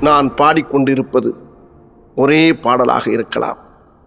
நான் பாடிக்கொண்டிருப்பது ஒரே பாடலாக இருக்கலாம்.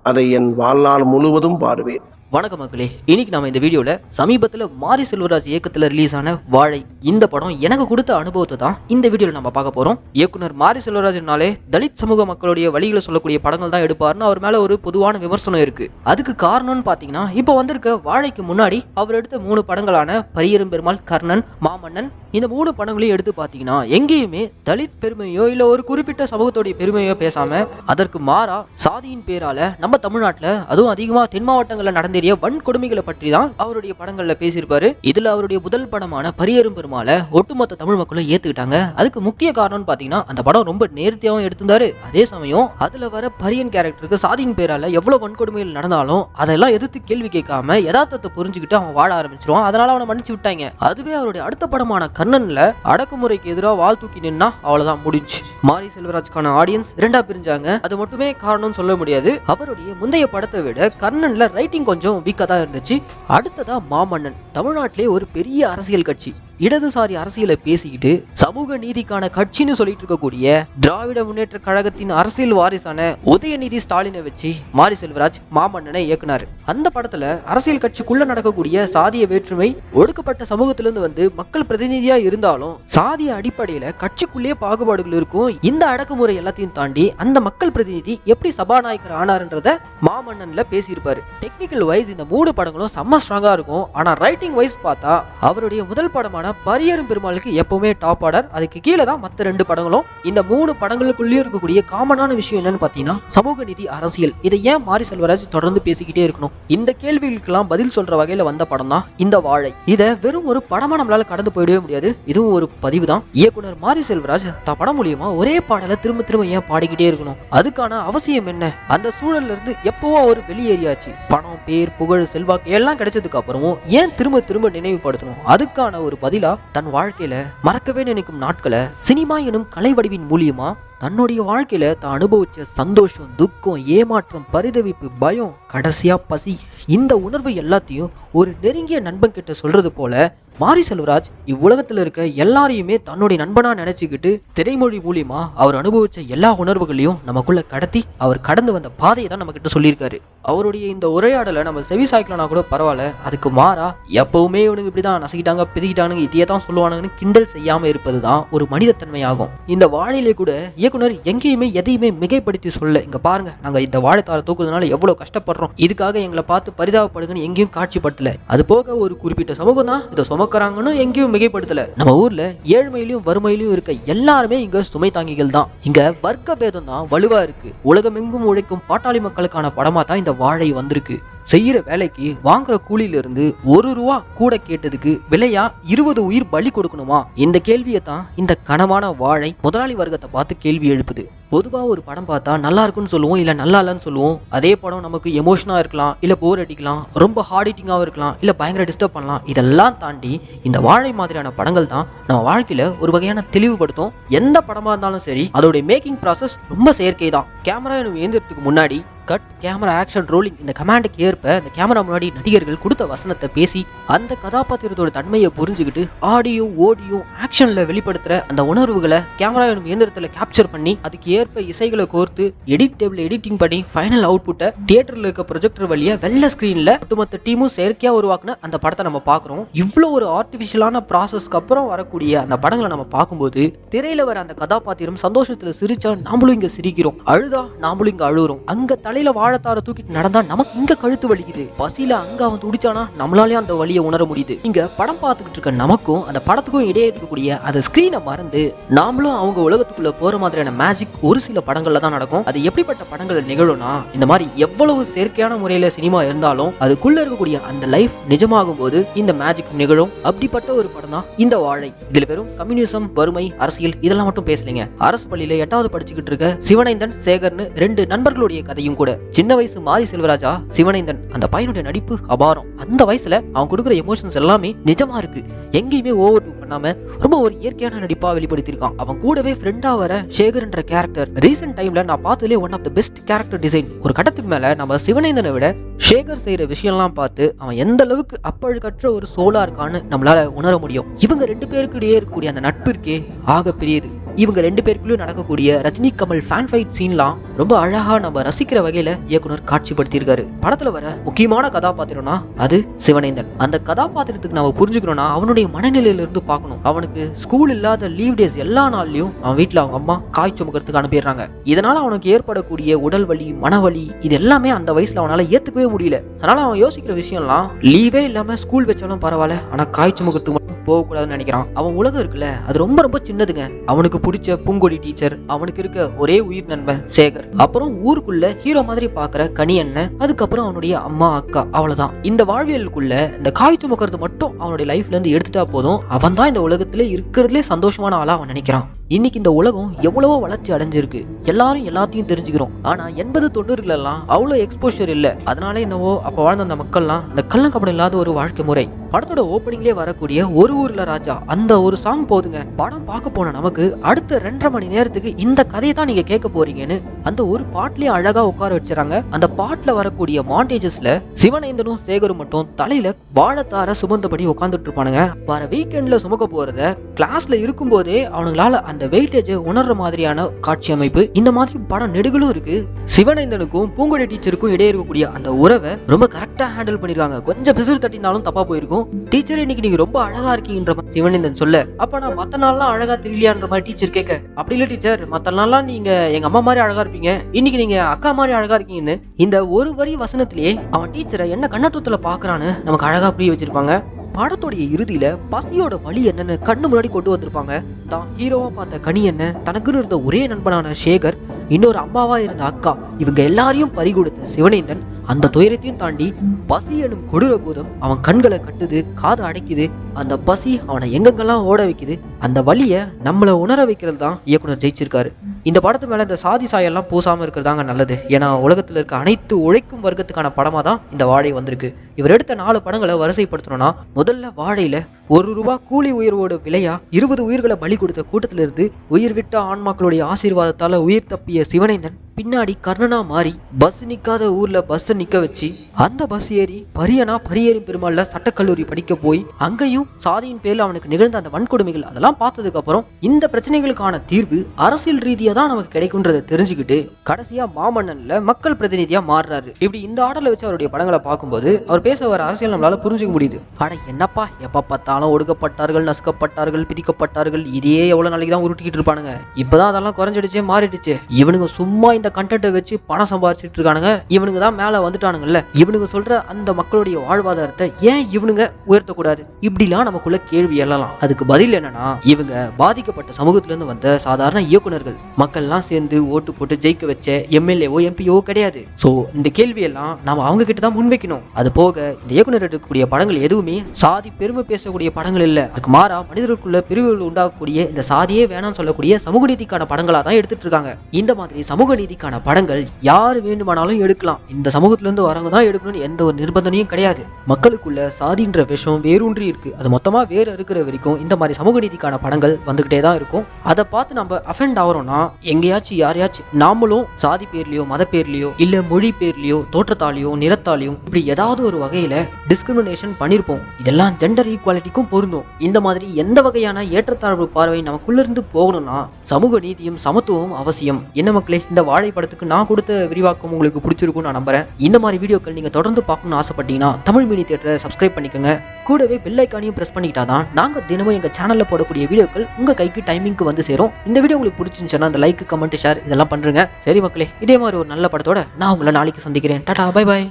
அதை என் வாழ்நாள் முழுவதும் பாடுவேன். வணக்கம் மக்களே. இன்னைக்கு நம்ம இந்த வீடியோல சமீபத்துல மாரி செல்வராஜ் இயக்கத்துல ரிலீஸ் ஆன வாழை இந்த படம் எனக்கு கொடுத்த அனுபவத்தை தான் இந்த வீடியோல நம்ம பார்க்க போறோம். இயக்குனர் மாரி செல்வராஜ்னாலே தலித் சமூக மக்களுடைய வழிகளை சொல்லக்கூடிய படங்கள் தான் எடுப்பார்னு அவர் மேல ஒரு பொதுவான விமர்சனம் இருக்கு. அதுக்கு காரணம்னு பாத்தீங்கன்னா இப்போ வந்திருக்க வாழைக்கு முன்னாடி அவர் எடுத்த மூணு படங்களான பரியரும் பெருமாள் கர்ணன் மாமன்னன் இந்த மூணு படங்களையும் எடுத்து பாத்தீங்கன்னா எங்கேயுமே தலித் பெருமையோ இல்ல ஒரு குறிப்பிட்ட சமூகத்துடைய பெருமையோ பேசாம அதற்கு மாறா சாதியின் பேரால நம்ம தமிழ்நாட்டுல அதுவும் அதிகமா தென் மாவட்டங்கள்ல நிறைய வன்கொடுமைகளை பற்றி தான் அவருடைய படங்கள்ல பேசியிருப்பாரு. இதுல அவருடைய முதல் படமான பரியரும் பெருமாளை ஒட்டுமொத்த தமிழ் மக்களும் ஏத்துக்கிட்டாங்க. அதுக்கு முக்கிய காரணம்னு பாத்தீங்கன்னா அந்த படம் ரொம்ப நேர்த்தியாவும் எடுத்திருந்தாரு. அதே சமயம் அதுல வர பரியன் கேரக்டருக்கு சாதியின் பேரால எவ்வளவு வன்கொடுமைகள் நடந்தாலும் அதெல்லாம் எதிர்த்து கேள்வி கேட்காம யதார்த்தத்தை புரிஞ்சுக்கிட்டு அவன் வாழ ஆரம்பிச்சிருவான். அதனால அவனை மன்னிச்சு விட்டாங்க. அதுவே அவருடைய அடுத்த படமான கர்ணன்ல அடக்குமுறைக்கு எதிராக வாழ் தூக்கி நின்னா அவ்வளவுதான் முடிஞ்சு. மாரி செல்வராஜ்க்கான ஆடியன்ஸ் இரண்டா பிரிஞ்சாங்க. அது மட்டுமே காரணம்னு சொல்ல முடியாது. அவருடைய முந்தைய படத்தை விட கர்ணன்ல ரைட்டிங் கொஞ்சம் வீக்கா தான் இருந்துச்சு. அடுத்ததா மாமன்னன். தமிழ்நாட்டிலே ஒரு பெரிய அரசியல் கட்சி. இடதுசாரி அரசியலை பேசிக்கிட்டு சமூக நீதிக்கான கட்சின்னு சொல்லிட்டு இருக்கக்கூடிய திராவிட முன்னேற்ற கழகத்தின் அரசியல் வாரிசான உதயநிதி ஸ்டாலினை வச்சு மாரி செல்வராஜ் மாமன்னனை இயக்குனாரு. அந்த படத்துல அரசியல் கட்சிக்குள்ள நடக்கக்கூடிய சாதிய வேற்றுமை ஒடுக்கப்பட்ட சமூகத்திலிருந்து வந்து மக்கள் பிரதிநிதியா இருந்தாலும் சாதிய அடிப்படையில கட்சிக்குள்ளேயே பாகுபாடுகள் இருக்கும். இந்த அடக்குமுறை எல்லாத்தையும் தாண்டி அந்த மக்கள் பிரதிநிதி எப்படி சபாநாயகர் ஆனாருன்றத மாமன்னன்ல பேசியிருப்பாரு. டெக்னிக்கல் வைஸ் இந்த மூணு படங்களும் செம்ம ஸ்ட்ராங்கா இருக்கும். ஆனா ரைட்டிங் வைஸ் பார்த்தா அவருடைய முதல் படமான பரியரும் பெருமாளுக்கு எப்பவுமே டாப் ஆர்டர் அதுக்கு கீழே தான் மற்ற ரெண்டு படங்களும். இந்த மூணு படங்களுக்குள்ளேயும் இருக்கக்கூடிய காமனான விஷயம் என்னன்னு பார்த்தீங்கன்னா சமூக நீதி அரசியல். இதை ஏன் மாரி செல்வராஜ் தொடர்ந்து பேசிக்கிட்டே இருக்கணும்? இந்த கேள்விகளுக்கெல்லாம் பதில் சொல்ற வகையில வந்த படம் தான் இந்த வாழை. இதை வெறும் ஒரு படமா நம்மளால கடந்து போயிடவே முடியாது. இதுவும் ஒரு பதிவு தான். இயக்குனர் மாரி செல்வராஜ் த படம் மூலியமா ஒரே பாடலை திரும்ப திரும்ப ஏன் பாடிக்கிட்டே இருக்கணும்? அதுக்கான அவசியம் என்ன? அந்த சூழல்ல இருந்து எப்பவோ அவர் வெளியேறியாச்சு. பணம் பேர் புகழ் செல்வாக்கு எல்லாம் கிடைச்சதுக்கு அப்புறமும் ஏன் திரும்ப திரும்ப நினைவுபடுத்தணும்? அதுக்கான ஒரு பதில் தன் வாழ்க்கையில மறக்கவே நினைக்கும் நாட்களை சினிமா எனும் கலை வடிவின் மூலியமா தன்னுடைய வாழ்க்கையில தான் அனுபவிச்ச சந்தோஷம் துக்கம் ஏமாற்றம் பரிதவிப்பு பயம் கடைசியா பசி இந்த உணர்வு எல்லாத்தையும் ஒரு நெருங்கிய நண்பன் கிட்ட சொல்றது போல மாரி செல்வராஜ் இவ்வுலகத்துல இருக்க எல்லாரையுமே தன்னுடைய நண்பனா நினைச்சுக்கிட்டு திரைமொழி மூலியமா அவர் அனுபவிச்ச எல்லா உணர்வுகளையும் நமக்குள்ள கடத்தி அவர் கடந்து வந்த பாதையை தான் நம்ம கிட்ட சொல்லியிருக்காரு. அவருடைய இந்த உரையாடலை நம்ம செவி சாய்க்கலனா கூட பரவாயில்ல அதுக்கு மாறா எப்பவுமே இவனுக்கு இப்படிதான் நசுக்கிட்டாங்க பிதிக்கிட்டானுங்க இதையே தான் சொல்லுவானுங்கன்னு கிண்டல் செய்யாம இருப்பதுதான் ஒரு மனிதத்தன்மையாகும். இந்த வாழையிலே கூட இயக்குனர் எங்கேயுமே எதையுமே மிகைப்படுத்தி சொல்ல இங்க பாருங்க நாங்க இந்த வாழைத்தாரை தூக்குறதுனால எவ்வளவு கஷ்டப்படுறோம். இதுக்காக எங்களை பார்த்து பரிதாபப்படுங்கன்னு எங்கேயும் காட்சிப்படுத்தல. அது போக ஒரு குறிப்பிட்ட சமூகம் தான் இதை சுமக்கிறாங்கன்னு எங்கேயும் மிகைப்படுத்தல. நம்ம ஊர்ல ஏழ்மையிலும் வறுமையிலும் இருக்க எல்லாருமே இங்க சுமை தாங்கிகள் தான். இங்க வர்க்க பேதம் தான் வலுவா இருக்கு. உலகமெங்கும் உழைக்கும் பாட்டாளி மக்களுக்கான படமா தான் இந்த வாழை வந்திருக்கு. செய்யற வேலைக்கு வாங்குற கூலியில இருந்து ஒரு ரூபா கூட கேட்டதுக்கு விலையா இருபது உயிர் பலி கொடுக்கணுமா? இந்த கேள்வியை தான் இந்த கனவான வாழை முதலாளி வர்க்கத்தை பார்த்து கேள்வி எழுப்புது. பொதுவா ஒரு படம் பார்த்தா நல்லா இருக்குன்னு சொல்லுவோம் இல்லை நல்லா இல்லைன்னு சொல்லுவோம். அதே படம் நமக்கு எமோஷனா இருக்கலாம் இல்ல போர் அடிக்கலாம் ரொம்ப ஹார்ட் ஹீட்டிங்காகவும் இருக்கலாம் இல்ல பயங்கர டிஸ்டர்ப் பண்ணலாம். இதெல்லாம் தாண்டி இந்த வாழை மாதிரியான படங்கள் தான் நம்ம வாழ்க்கையில ஒரு வகையான தெளிவுபடுத்தும். எந்த படமா இருந்தாலும் சரி அதோடைய மேக்கிங் ப்ராசஸ் ரொம்ப செயற்கை தான் கேமரா எனக்கு இயந்திரத்துக்கு முன்னாடி கட் கேமரா ஆக்ஷன் ரோலிங் இந்த கமாண்டுக்கு ஏற்ப இந்த கேமரா முன்னாடி நடிகர்கள் கொடுத்த வசனத்தை பேசி அந்த கதாபாத்திரத்தோட தன்மையை புரிஞ்சுக்கிட்டு ஆடியோ ஓடியோ ஆக்ஷன்ல வெளிப்படுத்துற அந்த உணர்வுகளை கேமரா எனும் இயந்திரத்துல கேப்சர் பண்ணி அதுக்கு ஏற்ப இசைகளை கோர்த்து எடிட் டேபிள் எடிட்டிங் பண்ணி ஃபைனல் அவுட்புட்டை தியேட்டர்ல இருக்க ப்ரொஜெக்டர் வழியா வெள்ள ஸ்கிரீன்ல ஒட்டுமொத்த டீமும் செயற்கையா உருவாக்குன அந்த படத்தை நம்ம பாக்குறோம் இவ்வளோ ஒரு ஆர்டிஃபிஷியலான ப்ராசஸ்க்கு அப்புறம் வரக்கூடிய அந்த படங்களை நம்ம பார்க்கும்போது திரையில வர அந்த கதாபாத்திரம் சந்தோஷத்துல சிரிச்சா நாமளும் இங்க சிரிக்கிறோம். அழுதா நாமளும் இங்க அழுகுறோம் அங்க தலையில வாழத்தார தூக்கிட்டு நடந்தா நமக்கு இங்க கழுத்து வலிக்குது. பசியில அங்க அவன் துடிச்சானா? நம்மளாலே அந்த வழியை உணர முடியுது. இங்க படம் பார்த்துக்கிட்டு இருக்க நமக்கும் அந்த படத்துக்கும் இடையே இருக்கக்கூடிய அந்த ஸ்கிரீனை மறந்து நாமளும் அவங்க உலகத்துக்குள்ள போற மாதிரியான மேஜிக் ஒரு சில படங்கள்ல தான் நடக்கும். அது எப்படிப்பட்ட படங்கள் நிகழும்னா இந்த மாதிரி எவ்வளவு செயற்கையான முறையில சினிமா இருந்தாலும் அதுக்குள்ள இருக்கக்கூடிய அந்த லைஃப் நிஜமாகும் போது இந்த மேஜிக் நிகழும். அப்படிப்பட்ட ஒரு படம் தான் இந்த வாழை. இதுல வெறும் கம்யூனிசம் வறுமை அரசியல் இதெல்லாம் மட்டும் பேசலீங்க. அரசு பள்ளியில எட்டாவது படிச்சுக்கிட்டு இருக்க சிவனைந்தன் சேகர்னு ரெண்டு நண்பர்களுடைய கதையும் கூட. சின்ன வயசு மாரி செல்வராஜா சிவனைந்தன் அந்த பையனுடைய நடிப்பு அபாரம். அந்த வயசுல அவன் கொடுக்குற எமோஷன்ஸ் எல்லாமே நிஜமா இருக்கு. எங்கேயுமே ஓவர் டூ பண்ணாம ரொம்ப ஒரு இயற்கையான நடிப்பா வெளிப்படுத்தியிருக்கான். அவன் கூடவே ஃப்ரெண்டா வர சேகர்ன்ற கேரக்டர் ரீசெண்ட் டைம்ல நான் பார்த்ததுலேயே one of the best character design ஒரு கட்டத்துக்கு மேல நம்ம சிவனைந்தனை விட சேகர் செய்யற விஷயம்லாம் பார்த்து அவன் எந்த அளவுக்கு அப்பழுக்கற்ற ஒரு சோலா இருக்கான்னு நம்மளால உணர முடியும். இவங்க ரெண்டு பேருக்கு இடையே இருக்கக்கூடிய அந்த நட்பு இருக்கே ஆக பெரியது. இவங்க ரெண்டு பேருக்குள்ளயும் நடக்கக்கூடிய ரஜினி கமல் ஃபேன் ஃபைட் சீன்லாம் ரொம்ப அழகா நம்ம ரசிக்கிற வகையில இயக்குனர் காட்சிப்படுத்தியிருக்காரு. படத்துல வர முக்கியமான கதாபாத்திரம்னா அது சிவனேந்தன் அந்த கதாபாத்திரத்துக்கு நம்ம புரிஞ்சுக்கணும்னா அவனுடைய மனநிலையில இருந்து பார்க்கணும். அவனுக்கு ஸ்கூல் இல்லாத லீவ் டேஸ் எல்லா நாள்லயும் அவன் வீட்டுல அவங்க அம்மா காய் சுமக்கிறதுக்கு அனுப்பிடுறாங்க. இதனால அவனுக்கு ஏற்படக்கூடிய உடல் வலி மனவலி இது எல்லாமே அந்த வயசுல அவனால ஏத்துக்கவே முடியல. அதனால அவன் யோசிக்கிற விஷயம்லாம் லீவே இல்லாம ஸ்கூல் வச்சாலும் பரவாயில்ல. ஆனா காய் சுமக்கிறதுக்கு மட்டும் போகக்கூடாதுன்னு நினைக்கிறான். அவன் உலகம் இருக்குல்ல அது ரொம்ப ரொம்ப சின்னதுங்க. அவனுக்கு பிடிச்ச பூங்கொடி டீச்சர் அவனுக்கு இருக்க ஒரே உயிர் நண்பன் சேகர். அப்புறம் ஊருக்குள்ள ஹீரோ மாதிரி பாக்குற கனி அண்ணன் அதுக்கப்புறம் அவனுடைய அம்மா அக்கா அவ்வளவுதான். இந்த வாழ்வியலுக்குள்ள இந்த காய் சுமக்கிறது மட்டும் அவனுடைய லைஃப்ல இருந்து எடுத்துட்டா போதும். அவன் தான் இந்த உலகத்திலே இருக்கிறதுலே சந்தோஷமான ஆளா அவன் நினைக்கிறான். இன்னைக்கு இந்த உலகம் எவ்வளவோ வளர்ச்சி அடைஞ்சிருக்கு. எல்லாரும் எல்லாத்தையும் தெரிஞ்சுக்கிறோம். ஆனா எண்பது தொண்ணூறுல எல்லாம் அவ்வளவு எக்ஸ்போஷர் இல்ல. அதனால என்னவோ அப்ப வாழ்ந்த அந்த மக்கள்லாம் இந்த கள்ளக்கபடம் இல்லாத ஒரு வாழ்க்கை முறை. படத்தோட ஓப்பனிங்லேயே வரக்கூடிய ஒரு ஊர்ல ராஜா அந்த ஒரு சாங் போதுங்க. படம் பார்க்க போன நமக்கு அடுத்த ரெண்டரை மணி நேரத்துக்கு இந்த கதையை தான் நீங்க கேட்க போறீங்கன்னு அந்த ஒரு பாட்டிலேயே அழகா உட்கார வச்சுறாங்க அந்த பாட்டில் வரக்கூடிய மாண்டேஜஸ்ல சிவனேந்தனும் சேகரும் மட்டும் தலையில வாழத்தார சுமந்தபடி உட்காந்துட்டு இருப்பானுங்க. வர வீக்கெண்ட்ல சுமக்க போறத கிளாஸ்ல இருக்கும்போதே அவனுங்களால அந்த வெயிட்டேஜை உணர்ற மாதிரியான காட்சி அமைப்பு இந்த மாதிரி படம் நெடுகளும் இருக்கு. சிவனேந்தனுக்கும் பூங்கொடி டீச்சருக்கும் இடையே இருக்கக்கூடிய அந்த உறவை ரொம்ப கரெக்டா ஹேண்டில் பண்ணிருக்காங்க. கொஞ்சம் பிசிறு தட்டினாலும் தப்பா போயிருக்கும். டீச்சர் இன்னைக்கு நீங்க ரொம்ப அழகா இருக்கீங்கன்ற மாதிரி சிவனேந்தன் சொல்ல அப்ப நான் மத்த நாள்லாம் அழகா தெரியலையான்ற மாதிரி டீச்சர் கேட்க. அப்படி இல்ல டீச்சர் மத்த நாள்லாம் நீங்க எங்க அம்மா மாதிரி அழகா இருப்பீங்க. இன்னைக்கு நீங்க அக்கா மாதிரி அழகா இருக்கீங்கன்னு இந்த ஒரு வரி வசனத்திலேயே அவன் டீச்சரை என்ன கண்ணாட்டத்துல பாக்குறான்னு நமக்கு அழகா புரிய வச்சிருப்பாங்க. படத்துடைய இறுதியில பசியோட வழி என்னன்னு கண்ணு முன்னாடி கொண்டு வந்திருப்பாங்க. தான் ஹீரோவா பார்த்த கனி என்ன? தனக்குன்னு இருந்த ஒரே நண்பனான சேகர் இன்னொரு அம்மாவா இருந்த அக்கா. இவங்க எல்லாரையும் பறிகொடுத்த சிவனேந்தன் அந்த துயரத்தையும் தாண்டி பசி எனும் கொடூர பூதம் அவன் கண்களை கட்டுது காதை அடைக்குது. அந்த பசி அவனை எங்கெங்கெல்லாம் ஓட வைக்குது அந்த வழியை நம்மளை உணர வைக்கிறது தான் இயக்குனர் ஜெயிச்சிருக்காரு. இந்த படத்து மேலே இந்த சாதி சாயெல்லாம் பூசாமல் இருக்கிறதாங்க நல்லது. ஏன்னா உலகத்தில் இருக்க அனைத்து உழைக்கும் வர்க்கத்துக்கான படமாக தான் இந்த வாழை வந்திருக்கு. இவர் எடுத்த நாலு படங்களை வரிசைப்படுத்தணும்னா முதல்ல வாழையில ஒரு ரூபா கூலி உயர்வோட விலையா இருபது உயிர்களை பலி கொடுத்த கூட்டத்திலிருந்து உயிர் விட்ட ஆன்மாக்களுடைய ஆசீர்வாதத்தால உயிர் தப்பிய சிவனேந்தன் பின்னாடி கர்ணனா மாறி பஸ் நிக்காத ஊர்ல பஸ் நிக்க வச்சு அந்த பஸ் ஏறி பரியனா பரியேறும் பெருமாள்ல சட்டக்கல்லூரி படிக்க போய் அங்கேயும் சாதியின் பேர்ல அவனுக்கு நிகழ்ந்த அந்த வன்கொடுமைகள் அதெல்லாம் பார்த்ததுக்கு அப்புறம் இந்த பிரச்சனைகளுக்கான தீர்வு அரசியல் ரீதியா தான் நமக்கு கிடைக்கும்ன்றதை தெரிஞ்சுக்கிட்டு கடைசியா மாமன்னன்ல மக்கள் பிரதிநிதியா மாறுறாரு. இப்படி இந்த ஆர்டர்ல வச்சு அவருடைய படங்களை பார்க்கும்போது அவர் பேச வர அரசியல் நம்மளால புரிஞ்சுக்க முடியுது. ஆனா என்னப்பா எப்ப பார்த்தாலும் ஒடுக்கப்பட்டார்கள் நசுக்கப்பட்டார்கள் பிரிக்கப்பட்டார்கள். இதே எவ்வளவு நாளைக்கு தான் உருட்டிக்கிட்டு இருப்பானுங்க. இப்பதான் அதெல்லாம் குறைஞ்சிடுச்சே மாறிடுச்சு. இவனுங்க சும்மா இந்த கண்டென்ட்டை வச்சு பணம் சம்பாதிச்சிட்டு இருக்கானுங்க. இவனுங்க தான் மேல வந்துட்டானுங்கல்ல. இவனுங்க சொல்ற அந்த மக்களுடைய வாழ்வாதாரத்தை ஏன் இவனுங்க உயர்த்தக்கூடாது? இப்படிலாம் நமக்குள்ள கேள்வி எழலாம். அதுக்கு பதில் என்னன்னா இவங்க பாதிக்கப்பட்ட சமூகத்துல இருந்து வந்த சாதாரண இயக்குனர்கள் மக்கள்லாம் சேர்ந்து ஓட்டு போட்டு ஜெயிக்க வச்ச எம்எல்ஏவோ எம்பிஓ கிடையாது. சோ இந்த கேள்வியெல்லாம் நாம அவங்க கிட்ட தான் முன்வைக்கணும். அது போக இந்த இயக்குனர் எடுக்கக்கூடிய படங்கள் எதுவுமே சாதி பெருமை பேசக்கூடிய படங்கள் இல்ல. அதுக்கு மாறா மனிதர்களுக்குள்ள பிரிவுகள் உண்டாகக்கூடிய இந்த சாதியே வேணாம்னு சொல்லக்கூடிய சமூக நீதிக்கான படங்களா தான் எடுத்துட்டு இருக்காங்க. இந்த மாதிரி சமூக நீதிக்கான படங்கள் யார் வேண்டுமானாலும் எடுக்கலாம். இந்த சமூகத்துல இருந்து வரவங்க தான் எடுக்கணும்னு எந்த ஒரு நிர்பந்தனையும் கிடையாது. மக்களுக்குள்ள சாதின்ற விஷம் வேரூன்றி இருக்கு. அது மொத்தமா வேறு இருக்கிற வரைக்கும் இந்த மாதிரி சமூக நீதிக்கான படங்கள் வந்துகிட்டே தான் இருக்கும். அதை பார்த்து நம்ம அஃபெண்ட் ஆகிறோம்னா எங்கேயாச்சும் யாரையாச்சும் நாமளும் சாதி பேர்லயோ மத பேர்லயோ இல்ல மொழி பேர்லயோ தோற்றத்தாலேயோ நிறத்தாலேயோ இப்படி ஏதாவது ஒரு வகையில டிஸ்கிரிமினேஷன் பண்ணிருப்போம். இதெல்லாம் ஜெண்டர் ஈக்குவாலிட்டிக்கும் பொருந்தும். இந்த மாதிரி எந்த வகையான ஏற்றத்தாழ்வு பார்வை நமக்குள்ள இருந்து போகணும்னா சமூக நீதியும் சமத்துவமும் அவசியம். என்ன மக்களே இந்த வாழைப்படத்துக்கு நான் கொடுத்த விரிவாக்கம் உங்களுக்கு பிடிச்சிருக்கும் நான் நம்புறேன். இந்த மாதிரி வீடியோக்கள் நீங்க தொடர்ந்து பார்க்கணும்னு ஆசைப்பட்டீங்கன்னா தமிழ் மினி தியேட்டரை சப்ஸ்கிரைப் பண்ணிக்கோங்க. கூடவே பெல் ஐக்கானையும் பிரஸ் பண்ணிக்கிட்டா தான் நாங்க தினமும் எங்க சேனல்ல போடக்கூடிய வீடியோக்கள் உங்க கைக்கு டைமிங்க்கு வந்து சேரும். இந்த வீடியோ உங்களுக்கு பிடிச்சிருந்துச்சுன்னா அந்த லைக் கமெண்ட் ஷேர் இதெல்லாம் பண்றேங்க. சரி மக்களே இதே மாதிரி ஒரு நல்ல படத்தோட நான் உங்களை நாளைக்கு சந்திக்கிறேன். Tata bye by